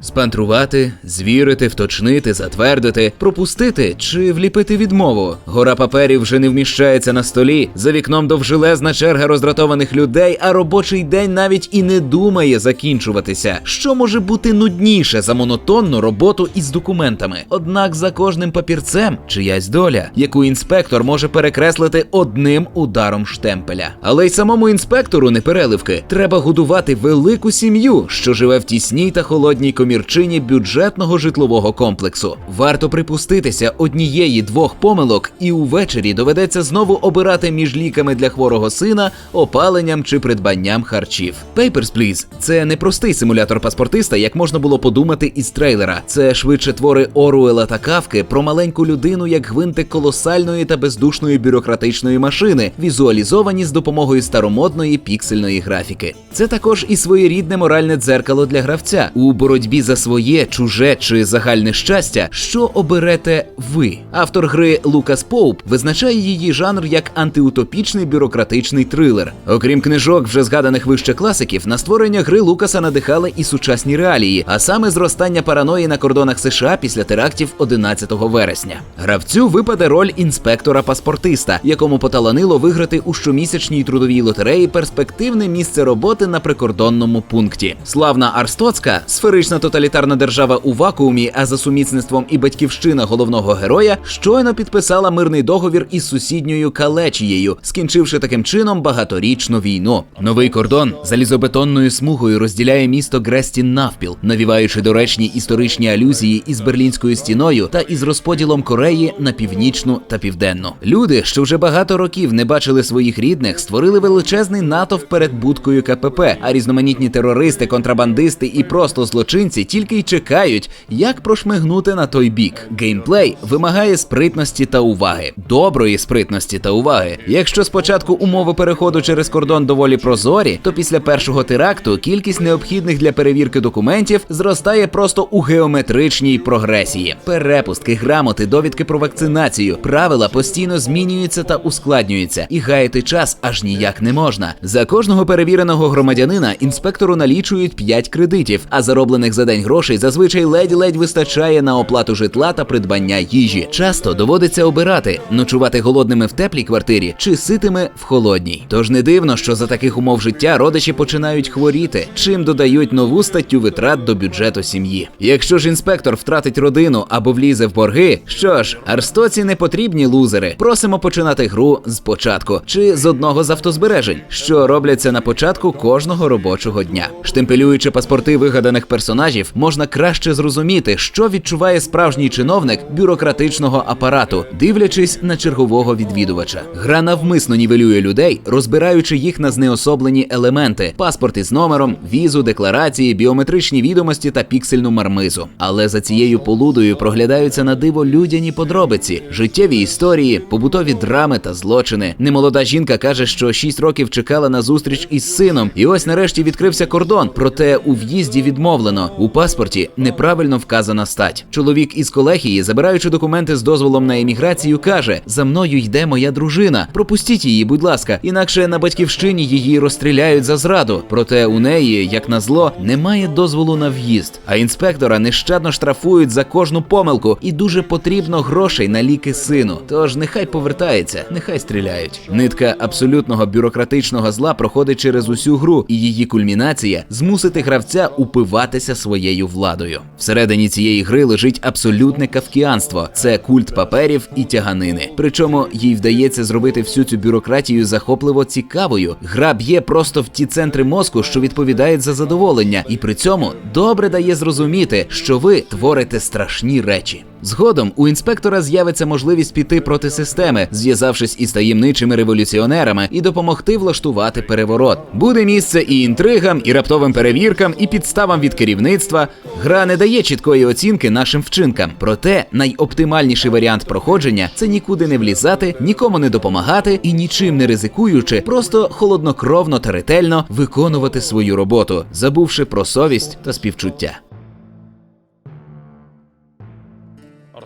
Спантрувати, звірити, вточнити, затвердити, пропустити чи вліпити відмову. Гора паперів вже не вміщається на столі. За вікном довжелезна черга роздратованих людей, а робочий день навіть і не думає закінчуватися. Що може бути нудніше за монотонну роботу із документами? Однак за кожним папірцем чиясь доля, яку інспектор може перекреслити одним ударом штемпеля. Але й самому інспектору не переливки. Треба годувати велику сім'ю, що живе в тісній та холодній комірчині бюджетного житлового комплексу. Варто припуститися однієї двох помилок, і увечері доведеться знову обирати між ліками для хворого сина, опаленням чи придбанням харчів. Papers, Please – це не простий симулятор паспортиста, як можна було подумати із трейлера. Це швидше твори Оруела та Кавки про маленьку людину як гвинтик колосальної та бездушної бюрократичної машини, візуалізовані з допомогою старомодної піксельної графіки. Це також і своєрідне моральне дзеркало для гравця у боротьбі за своє, чуже чи загальне щастя. Що оберете ви? Автор гри Лукас Поуп визначає її жанр як антиутопічний бюрократичний трилер. Окрім книжок, вже згаданих вище класиків, на створення гри Лукаса надихали і сучасні реалії, а саме зростання параної на кордонах США після терактів 11 вересня. Гравцю випаде роль інспектора-паспортиста, якому поталанило виграти у щомісячній трудовій лотереї перспективне місце роботи на прикордонному пункті. Славна Арстоцька, сферична тоталітарна держава у вакуумі, а за сумісництвом і батьківщина головного героя, щойно підписала мирний договір із сусідньою Калечією, скінчивши таким чином багаторічну війну. Новий кордон залізобетонною смугою розділяє місто Грестін навпіл, навіваючи доречні історичні алюзії із берлінською стіною та із розподілом Кореї на північну та південну. Люди, що вже багато років не бачили своїх рідних, створили величезний натовп перед будкою КПП, а різноманітні терористи, контрабандисти і просто злочинці тільки й чекають, як прошмигнути на той бік. Геймплей вимагає спритності та уваги, доброї спритності та уваги. Якщо спочатку умови переходу через кордон доволі прозорі, то після першого теракту кількість необхідних для перевірки документів зростає просто у геометричній прогресії. Перепустки, грамоти, довідки про вакцинацію, правила постійно змінюються та ускладнюються, і гаяти час аж ніяк не можна. За кожного перевіреного громадянина інспектору налічують 5 кредитів, а зароблених за день грошей зазвичай ледь-ледь вистачає на оплату житла та придбання їжі. Часто доводиться обирати ночувати голодними в теплій квартирі чи ситими в холодній. Тож не дивно, що за таких умов життя родичі починають хворіти, чим додають нову статтю витрат до бюджету сім'ї. Якщо ж інспектор втратить родину або влізе в борги, що ж, арстоці не потрібні лузери. Просимо починати гру з початку чи з одного з автозбережень, що робляться на початку кожного робочого дня. Штемпелюючи паспорти вигаданих персонажів, можна краще зрозуміти, що відчуває справжній чиновник бюрократичного апарату, дивлячись на чергового відвідувача. Гра навмисно нівелює людей, розбираючи їх на знеособлені елементи: паспорт із номером, візу, декларації, біометричні відомості та піксельну мармизу. Але за цією полудою проглядаються на диво людяні подробиці, життєві історії, побутові драми та злочини. Немолода жінка каже, що 6 років чекала на зустріч із сином, і ось нарешті відкрився кордон. Проте у в'їзді відмовлено. У паспорті неправильно вказана стать. Чоловік із колегії, забираючи документи з дозволом на еміграцію, каже: за мною йде моя дружина. Пропустіть її, будь ласка, інакше на батьківщині її розстріляють за зраду. Проте у неї, як назло, немає дозволу на в'їзд. А інспектора нещадно штрафують за кожну помилку, і дуже потрібно грошей на ліки сину. Тож нехай повертається, нехай стріляють. Нитка абсолютного бюрократичного зла проходить через усю гру, і її кульмінація змусити гравця упиватися своєю владою. Всередині цієї гри лежить абсолютне кавкіанство. Це культ паперів і тяганини. Причому їй вдається зробити всю цю бюрократію захопливо цікавою. Гра б'є просто в ті центри мозку, що відповідають за задоволення, і при цьому добре дає зрозуміти, що ви творите страшні речі. Згодом у інспектора з'явиться можливість піти проти системи, зв'язавшись із таємничими революціонерами, і допомогти влаштувати переворот. Буде місце і інтригам, і раптовим перевіркам, і підставам від керівництва. Гра не дає чіткої оцінки нашим вчинкам. Проте найоптимальніший варіант проходження це нікуди не влізати, нікому не допомагати і нічим не ризикуючи, просто холоднокровно та ретельно виконувати свою роботу, забувши про совість та співчуття.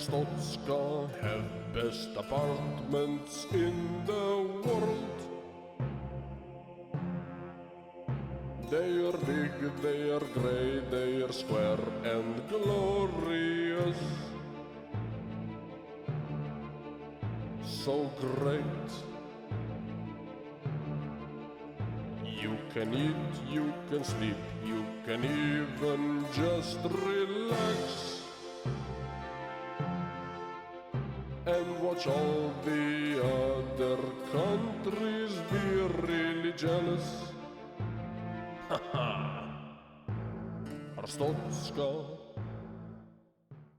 Arstotzka have best apartments in the world. They are big, they are grey, they are square and glorious. So great. You can eat, you can sleep, you can even just relax which all the other countries be really jealous. Ha ha!